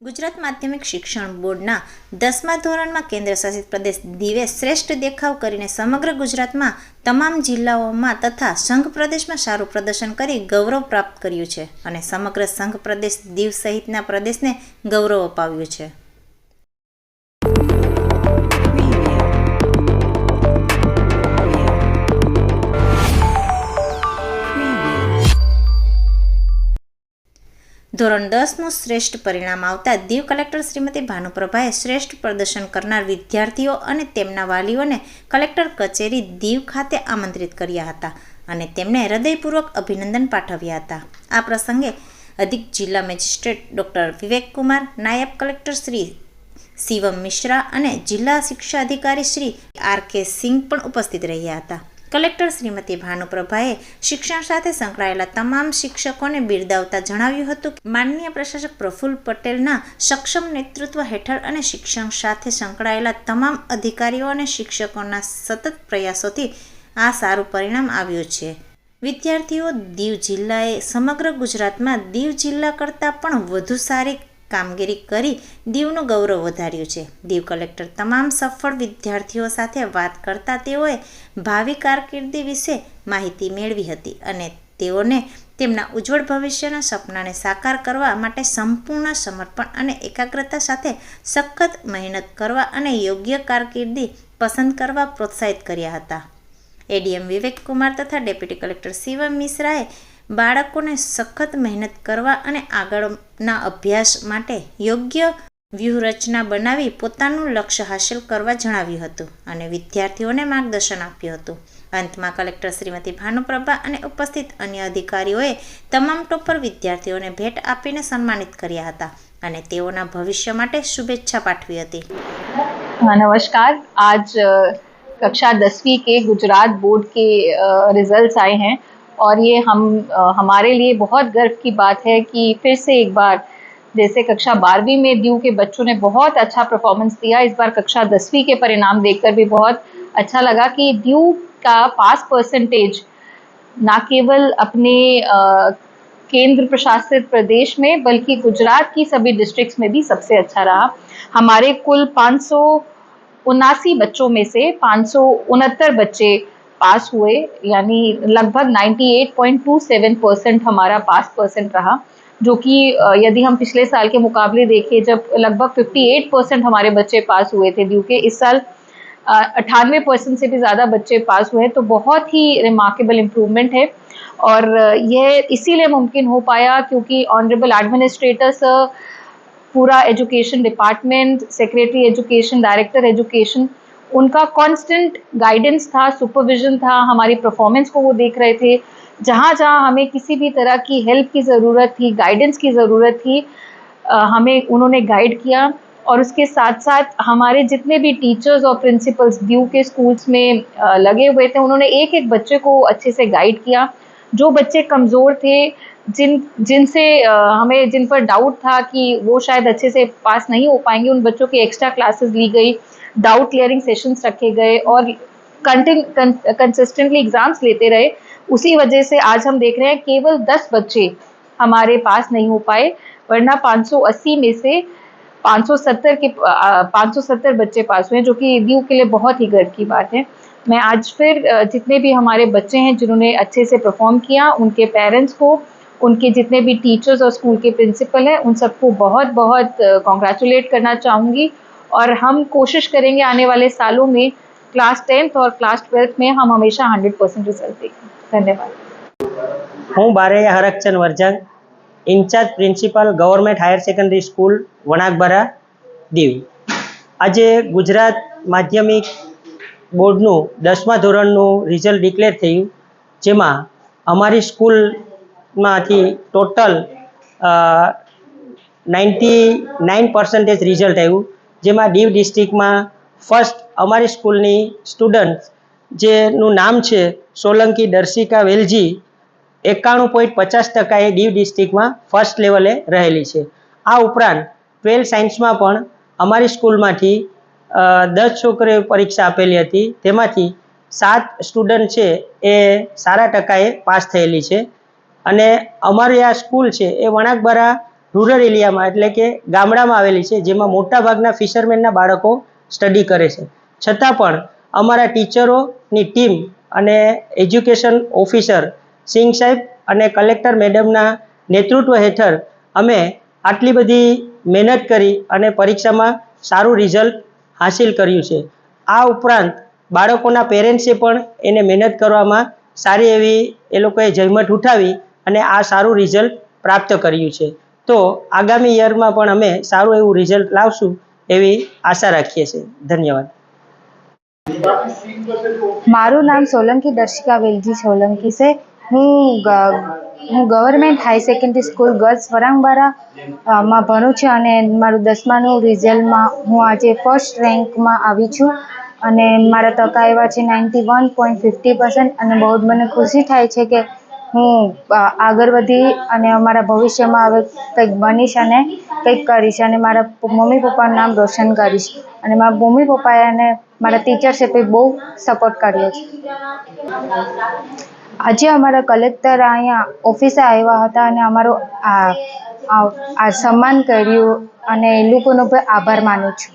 ગુજરાત માધ્યમિક શિક્ષણ બોર્ડના દસમા ધોરણમાં કેન્દ્ર શાસિત પ્રદેશ દીવે શ્રેષ્ઠ દેખાવ કરીને સમગ્ર ગુજરાતમાં તમામ જિલ્લાઓમાં તથા સંઘ પ્રદેશમાં સારું પ્રદર્શન કરી ગૌરવ પ્રાપ્ત કર્યું છે અને સમગ્ર સંઘ પ્રદેશ દીવ સહિતના પ્રદેશને ગૌરવ અપાવ્યું છે. ધોરણ દસનું શ્રેષ્ઠ પરિણામ આવતા દીવ કલેક્ટર શ્રીમતી ભાનુપ્રભાએ શ્રેષ્ઠ પ્રદર્શન કરનાર વિદ્યાર્થીઓ અને તેમના વાલીઓને કલેક્ટર કચેરી દીવ ખાતે આમંત્રિત કર્યા હતા અને તેમને હૃદયપૂર્વક અભિનંદન પાઠવ્યા હતા. આ પ્રસંગે અધિક જિલ્લા મેજિસ્ટ્રેટ ડૉક્ટર વિવેકકુમાર નાયબ કલેક્ટર શ્રી શિવમ મિશ્રા અને જિલ્લા શિક્ષા અધિકારી શ્રી આર કે સિંહ પણ ઉપસ્થિત રહ્યા હતા. કલેક્ટર શ્રીમતી ભાનુપ્રભાએ શિક્ષણ સાથે સંકળાયેલા તમામ શિક્ષકોને બિરદાવતા જણાવ્યું હતું કે માનનીય પ્રશાસક પ્રફુલ્લ પટેલના સક્ષમ નેતૃત્વ હેઠળ અને શિક્ષણ સાથે સંકળાયેલા તમામ અધિકારીઓ અને શિક્ષકોના સતત પ્રયાસોથી આ સારું પરિણામ આવ્યું છે. વિદ્યાર્થીઓ દીવ જિલ્લાએ સમગ્ર ગુજરાતમાં દીવ જિલ્લા કરતાં પણ વધુ સારી કામગીરી કરી દીવનું ગૌરવ વધાર્યું છે. દીવ કલેક્ટર તમામ સફળ વિદ્યાર્થીઓ સાથે વાત કરતા તેઓએ ભાવિ કારકિર્દી વિશે માહિતી મેળવી હતી અને તેઓને તેમના ઉજ્જવળ ભવિષ્યના સપનાને સાકાર કરવા માટે સંપૂર્ણ સમર્પણ અને એકાગ્રતા સાથે સખત મહેનત કરવા અને યોગ્ય કારકિર્દી પસંદ કરવા પ્રોત્સાહિત કર્યા હતા. એડીએમ વિવેક કુમાર તથા ડેપ્યુટી કલેક્ટર શિવમ મિશ્રાએ બાળકોને સખત મહેનત કરવા અને આગળના અભ્યાસ માટે યોગ્ય વ્યૂહરચના બનાવી પોતાનું લક્ષ્ય હાંસલ કરવા જણાવ્યું હતું અને વિદ્યાર્થીઓને માર્ગદર્શન આપ્યું હતું અંતમાં કલેક્ટર શ્રીમતી ભાનુપ્રભા અને ઉપસ્થિત અન્ય અધિકારીઓએ તમામ ટોપર વિદ્યાર્થીઓને ભેટ આપીને સન્માનિત કર્યા હતા અને તેઓના ભવિષ્ય માટે શુભેચ્છા પાઠવી હતી हाँ नमस्कार आज अ, कक्षा दसवीं के गुजरात बोर्ड के रिजल्ट्स आए हैं और ये हम हमारे लिए बहुत गर्व की बात है कि फिर से एक बार, जैसे कक्षा बारहवीं में दीव के बच्चों ने बहुत अच्छा परफॉर्मेंस दिया, इस बार कक्षा दसवीं के परिणाम देखकर भी बहुत अच्छा लगा कि दीव का पास परसेंटेज ना केवल अपने केंद्र प्रशासित प्रदेश में, बल्कि गुजरात की सभी डिस्ट्रिक्ट्स में भी सबसे अच्छा रहा। हमारे कुल पाँच सौ उनासी बच्चों में से पाँच सौ उनहत्तर बच्चे पास हुए, यानी लगभग 98.27 परसेंट हमारा पास परसेंट रहा, जो कि यदि हम पिछले साल के मुकाबले देखें, जब लगभग 58 परसेंट हमारे बच्चे पास हुए थे दीव के इस साल अट्ठानवे परसेंट से भी ज़्यादा बच्चे पास हुए तो बहुत ही रिमार्केबल इम्प्रूवमेंट है। और यह इसीलिए मुमकिन हो पाया क्योंकि ऑनरेबल एडमिनिस्ट्रेटर सर पूरा education department secretary education director education उनका कांस्टेंट गाइडेंस था सुपरविजन था, हमारी परफॉर्मेंस को वो देख रहे थे। जहाँ जहाँ हमें किसी भी तरह की हेल्प की ज़रूरत थी गाइडेंस की ज़रूरत थी हमें उन्होंने गाइड किया। और उसके साथ साथ हमारे जितने भी टीचर्स और प्रिंसिपल्स ड्यू के स्कूल्स में लगे हुए थे, उन्होंने एक एक बच्चे को अच्छे से गाइड किया। जो बच्चे कमज़ोर थे, जिन, जिनसे हमें, जिन पर डाउट था कि वो शायद अच्छे से पास नहीं हो पाएँगे, उन बच्चों की एक्स्ट्रा क्लासेस ली गई। डाउट क्लियरिंग सेशंस रखे गए और कंसिस्टेंटली एग्ज़ाम्स लेते रहे। उसी वजह से आज हम देख रहे हैं केवल 10 बच्चे हमारे पास नहीं हो पाए वरना 580 में से 570 के अ, 570 बच्चे पास हुए हैं जो कि दीव के लिए बहुत ही गर्व की बात है। मैं आज फिर जितने भी हमारे बच्चे हैं जिन्होंने अच्छे से परफॉर्म किया उनके पेरेंट्स को उनके जितने भी टीचर्स और स्कूल के प्रिंसिपल हैं उन सबको बहुत बहुत कॉन्ग्रेचुलेट करना चाहूँगी। और हम कोशिश करेंगे आने वाले सालों में क्लास टेंथ और क्लास ट्वेल्थ में हम हमेशा हंड्रेड परसेंट रिजल्ट देंगे धन्यवाद હું Baraiya Harakchand Varjang incharge principal government higher secondary school Vanakbara Diu આજે ગુજરાત માધ્યમિક બોર્ડનું દસમા ધોરણનું રિઝલ્ટ ડિક્લેર થયું જેમાં અમારી સ્કૂલમાંથી total ninety nine percentage result આવ્યું જેમાં દીવ ડિસ્ટ્રિક્ટમાં ફર્સ્ટ અમારી સ્કૂલની સ્ટુડન્ટ જેનું નામ છે સોલંકી દર્શિકા વેલજી, એકાણું પોઈન્ટ પચાસ ટકાએ દીવ ડિસ્ટ્રિક્ટમાં ફર્સ્ટ લેવલે રહેલી છે. આ ઉપરાંત ટ્વેલ્થ સાયન્સમાં પણ અમારી સ્કૂલમાંથી દસ છોકરીઓએ પરીક્ષા આપેલી હતી. તેમાંથી સાત સ્ટુડન્ટ છે એ સારા ટકાએ પાસ થયેલી છે. અને અમારી આ સ્કૂલ છે એ વણાકબરા રૂરલ એરિયામાં એટલે કે ગામડામાં આવેલી છે, જેમાં મોટાભાગના ફિશરમેનના બાળકો સ્ટડી કરે છે. છતાં પણ અમારા ટીચરોની ટીમ અને એજ્યુકેશન ઓફિસર સિંઘ સાહેબ અને કલેક્ટર મેડમના નેતૃત્વ હેઠળ અમે આટલી બધી મહેનત કરી અને પરીક્ષામાં સારું રિઝલ્ટ હાસિલ કર્યું છે. આ ઉપરાંત બાળકોના પેરેન્ટ્સે પણ એને મહેનત કરવામાં સારી એવી એ લોકોએ જહેમત ઉઠાવી અને આ સારું રિઝલ્ટ પ્રાપ્ત કર્યું છે. તો આગામી યરમાં પણ અમે સારું એવું રિઝલ્ટ લાવશું એવી આશા રાખીએ છીએ. ધન્યવાદ. મારું નામ સોલંકી દર્શિકા વેલજી સોલંકી છે. હું હું government high secondary school girls Varangbara માં ભણું છું અને મારું દસમાનું રિઝલ્ટમાં હું આજે ફર્સ્ટ રેન્કમાં આવી છું. અને મારા તકા એવા છે ninety one point fifty percent અને બહુ જ મને ખુશી થાય છે કે હું આગળ વધી અને અમારા ભવિષ્યમાં હવે કંઈક બનીશ અને કંઈક કરીશ અને મારા મમ્મી પપ્પાનું નામ રોશન કરીશ. અને મારા મમ્મી પપ્પાએ અને મારા ટીચર્સે બી બહુ સપોર્ટ કર્યો છે. આજે અમારા કલેક્ટર અહીંયા ઓફિસે આવ્યા હતા અને અમારો આ સન્માન કર્યું અને એ લોકોનો પણ આભાર માનું છું.